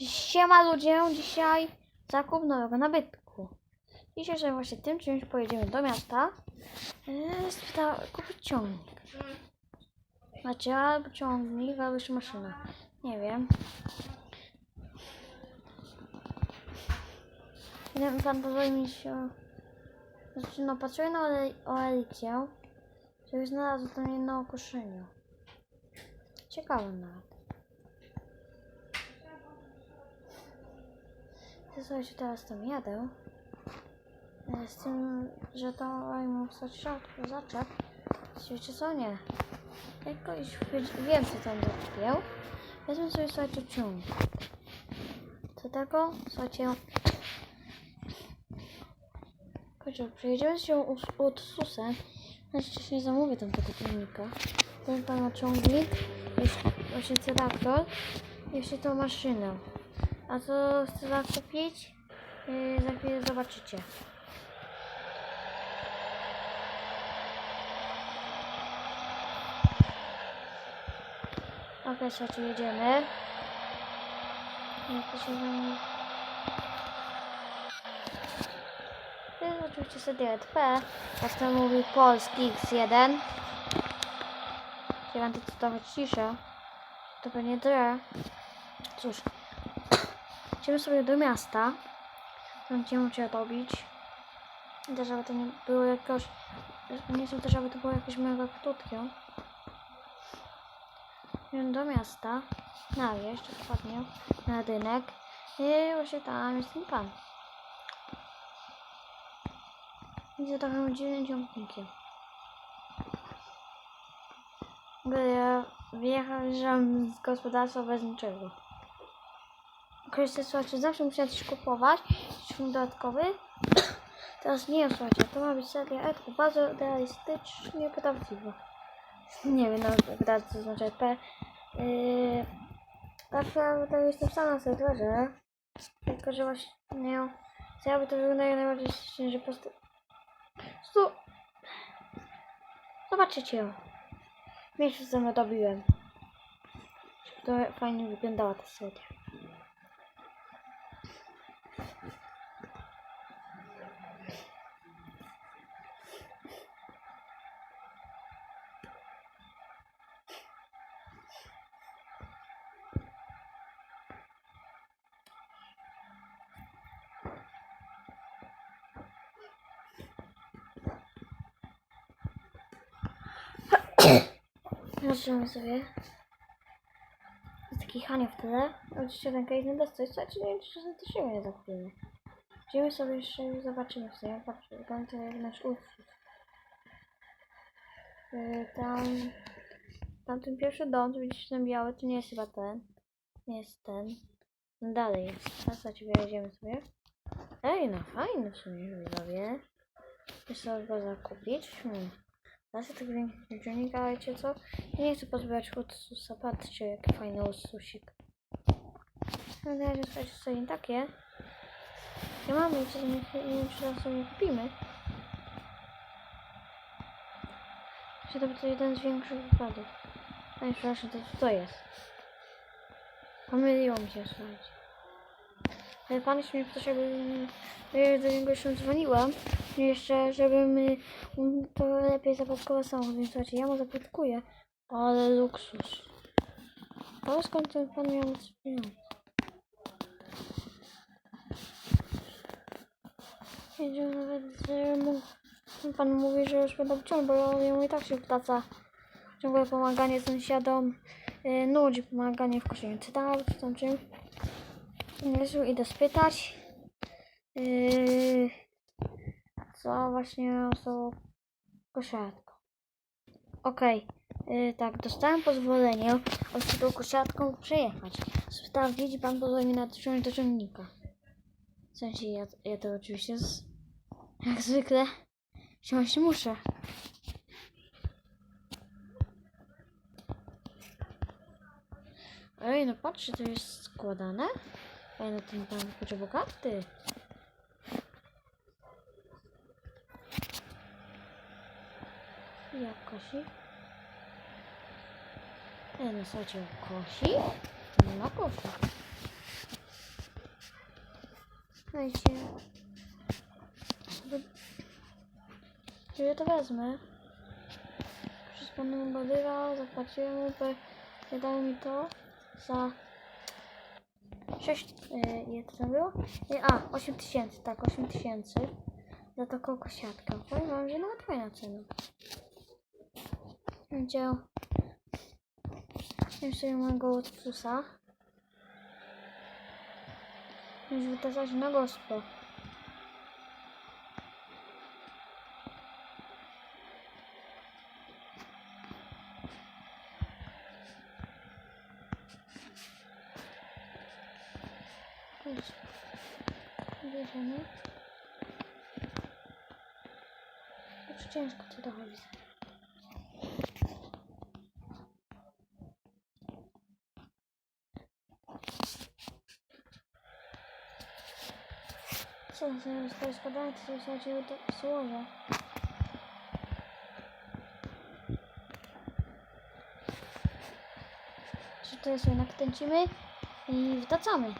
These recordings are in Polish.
Siema ludzie, dzisiaj zakup nowego nabytku. Dzisiaj sobie właśnie tym czymś pojedziemy do miasta. Eee, spyta, kupić ciągnik. Znaczy albo ciągnik, albo jeszcze maszyna. Nie wiem. Nie wiem, fantazuje mi się... Znaczy no, patrzyłem na o Eliksie, żeby znalazł tam jedno okoszenie. Ciekawe nawet. Ja słuchajcie, teraz tam jadę. E, Z tym, że to mam wstać rzadko zaczep. Wiecie co? Nie. Jakoś wiedz- wiem, co tam zakupił. Wezmę sobie, słuchajcie, ciąg. Do tego, słuchajcie, Chodźcie, przejedziemy się od susem. Nie zamówię tam tego ciągnika. Ten pan ma ciągnik, jest właśnie traktor, jeszcze tą maszynę. A co chcę zakupić? Yy, za chwilę zobaczycie. Okej, słuchajcie, jedziemy. Jak to się zam... To jest oczywiście CDP, jak to mówi polski X1. Chciałam to cytować ciszę. To pewnie dre. Cóż, Idziemy sobie do miasta. Będziemy musieli robić. Też, żeby to nie było jakoś... Nie chcę też, żeby to było jakieś mega krótkie. Idziemy do miasta. Na wieś, dokładnie. Na rynek. I właśnie tam jest ten pan. Widzę takim dziwnym ciągnikiem. By wyjechałem z gospodarstwa bez niczego. Określę, słuchajcie, zawsze musiałem coś kupować, film dodatkowy. Teraz nie wiem, słuchajcie, to ma być seria Edku, bardzo realistycznie prawdziwa. Nie wiem nawet jak co znaczy EP. Yy, to jestem sama na serwerze, tylko że właśnie nie chciałaby to wyglądają najbardziej że po prostu... Prostu... Zobaczycie. Miejsce co dobiłem. Żeby to fajnie wyglądała ta seria. Zobaczymy sobie. Jest taki Hania w tyle. Oczywiście ten nie dostać, czy nie wiem, czy to się nie zakupimy. Idziemy sobie jeszcze i zobaczymy sobie. Patrzcie, wygląda jak nasz ursus. Yy, tam... Tam ten pierwszy dom, tu widzicie ten biały, to nie jest chyba ten. Nie jest ten. No dalej jest. Teraz na sobie. Ej, no fajny w sumie widzowie. Chcę sobie go zakupić. Hmm. Ja tego dziennika, ale wiecie co? Ja nie chcę pozbywać Ursusa. Patrzcie, jaki fajny Ursusik. No na razie słuchajcie, sobie takie. Ja mam jeszcze, nie, nie wiem, czy teraz sobie kupimy. Czy to będzie jeden z większych wypadów. Ej, przepraszam, to co to jest? Pomyliło mi się, słuchajcie. Ale pan jeszcze mnie pytał, żeby ja do niego jeszcze dzwoniłam. I jeszcze, żebym to lepiej zapakował samochód, więc słuchajcie, ja mu zapatkuję. Ale luksus. Ale skąd ten pan miał pieniądze? Jedziemy nawet, że mu, pan mówi, że już będę ciąg, bo jemu i tak się wpłaca ciągłe pomaganie sąsiadom. Yy, nudzi pomaganie w koszeniu cytaru, czy tam czym. Jezu, idę spytać. Yy, co właśnie z tą. Okej, yy, tak, dostałem pozwolenie od tą kosiarką przejechać. Sprawdzić pan pozwoli mi na wciąż do ciągnika. W sensie ja, ja to oczywiście z, jak zwykle wziąć muszę. Ej, no patrzcie, to jest składane. Ej, no ten pan kurczę bogaty. Jak kosi? Ej, no słuchajcie, kosi? Nie ma kosi. Dajcie. Czy ja to wezmę? Przez panu Badyra zapłaciłem mu, nie dało mi to za 6, yy, ile to było? Nie, a, 8 tysięcy, tak, 8 tysięcy za taką kosiatkę. Powiem wam, że nawet fajna cena. Będzie sobie mojego Łotpusa. Już wytaczać na gospę. Chodź. Bierzemy. Już ciężko ci dochodzi. Sobie stoi składanie, to sobie sobie to słowo. Czy to jest jednak kręcimy i wracamy.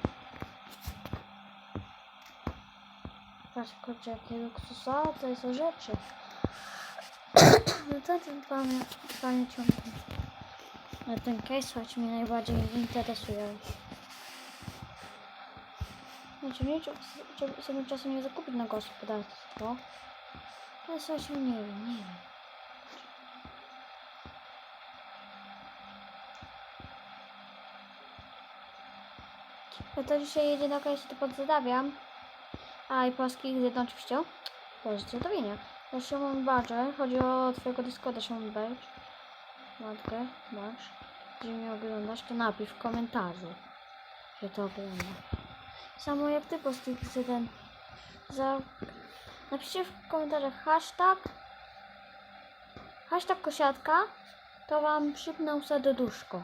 Patrz, kurczę, jakie luksusa, to jest o rzeczy. No to ten pamię pamięciątnik. Ale ten case choć mnie najbardziej interesuje. Czy, czy sobie czasem nie zakupić na gospodarstwo. Ale słuchajcie, nie wiem, nie wiem. Ja to dzisiaj jedzie na koniec, to podzadawiam. A i polskich z oczywiście. Pozdrowienia. Ja Szymon Badger, chodzi o twojego Discorda Szymon Badger. Matkę, masz. Jeżeli mnie oglądasz, to napisz w komentarzu, że to ogląda. Samo jak ty postuj ten. Za... Napiszcie w komentarzach hashtag hashtag kosiatka to wam przypnę serduszko.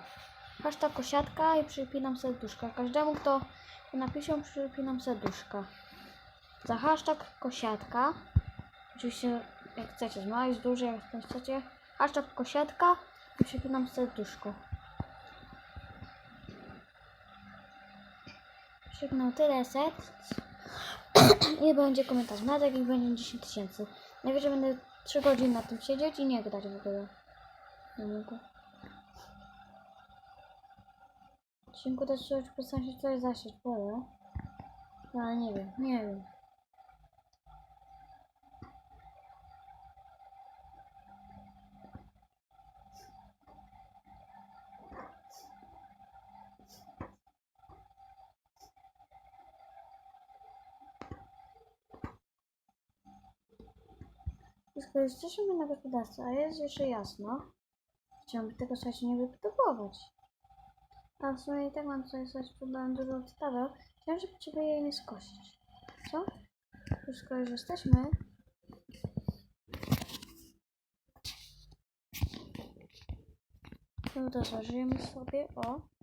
Hashtag kosiatka i przypinam serduszka. Każdemu kto to napisze przypinam serduszka. Za hashtag kosiatka oczywiście jak chcecie z małej, z dużej, jak chcecie hashtag kosiatka i przypinam serduszko. Przypnę tyle set i będzie komentarz. Na takich będzie 10 tysięcy. Najwyżej będę 3 godziny na tym siedzieć i nie grać w ogóle. Nie mogę. Dziękuję też coś postaram się coś zasieć pole. Ale nie wiem, nie wiem. Skoro jesteśmy na gospodarstwie, a jest jeszcze jasno, chciałabym tego słuchajcie nie wyprodukować. A w sumie i tak mam sobie coś podałem dużo odstawę. Chciałem, żeby ciebie jej nie skosić. Co? Już skoro już jesteśmy. No to zażyjemy sobie, o.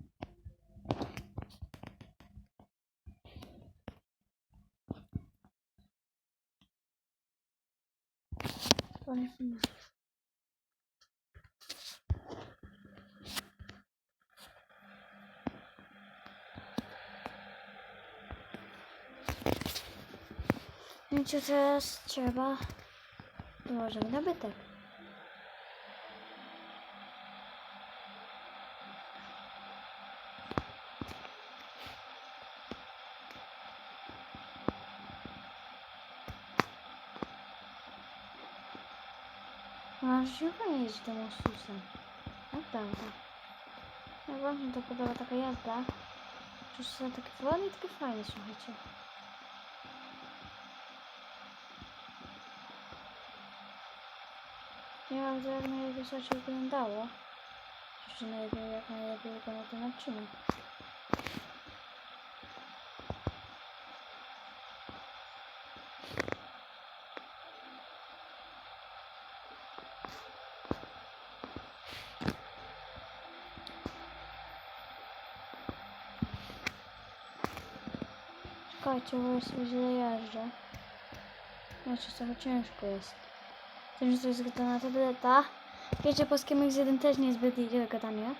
Są Wiecie, teraz trzeba dołożyć nabytek. Fajnie jeździć tym osusem. Naprawdę. Ja bardzo mi to podoba taka jazda. Przecież są takie wolne i takie fajne, słuchajcie. Nie wiem, jak najlepiej to się wyglądało. Jeszcze najlepiej, jak najlepiej wygląda ten odcinek. Czekajcie, bo jest źle jeżdżę. Znaczy trochę ciężko jest. Tym, że to jest gadana tableta. Wiecie, polskie MX1 też niezbyt idzie gadanie.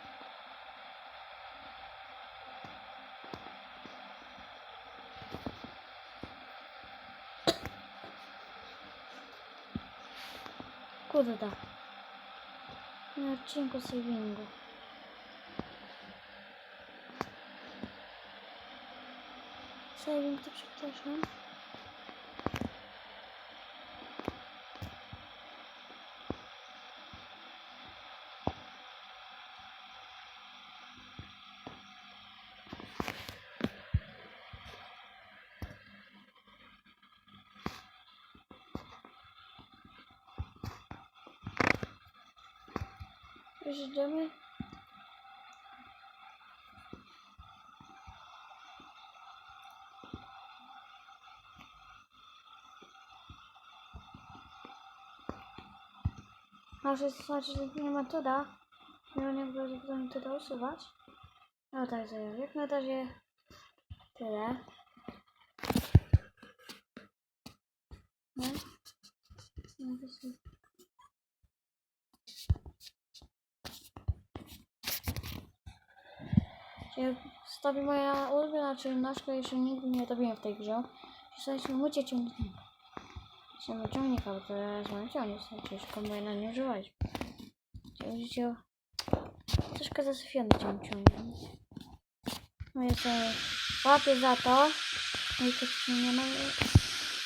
Kurde. Tak. Na odcinku saving. Savingu. Saving to przepraszam. Już idziemy? Może znaczy, że nie ma tuda. Nie będę prawdopodobnie tuda usuwać. No tak, to jak na razie tyle. Nie? No sobie- Czyli Stopie moja ulubiona czynność, której jeszcze nigdy nie robiłem w tej grze. Słuchajcie, mycie ciągnika. Się ciągnika, bo jest moim ciągnik, przecież kombajna nie. Czyli widzicie, troszkę zasyfiony tym ciągiem. No sobie łapię za to. No i coś nie ma.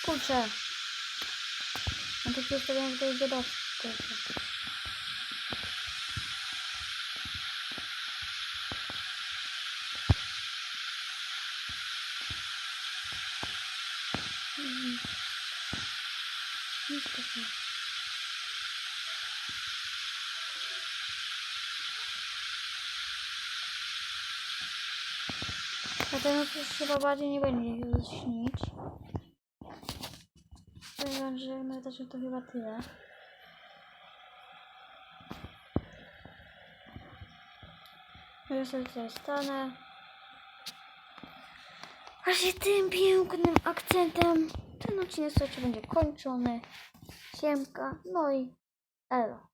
Kurczę. Mam takie ustawienie, że to idzie do... Dlatego też chyba bardziej nie będzie się śnić. Powiem, że na razie to chyba tyle. Ja sobie tutaj stanę. Właśnie tym pięknym akcentem ten odcinek będzie kończony. Siemka, no i elo.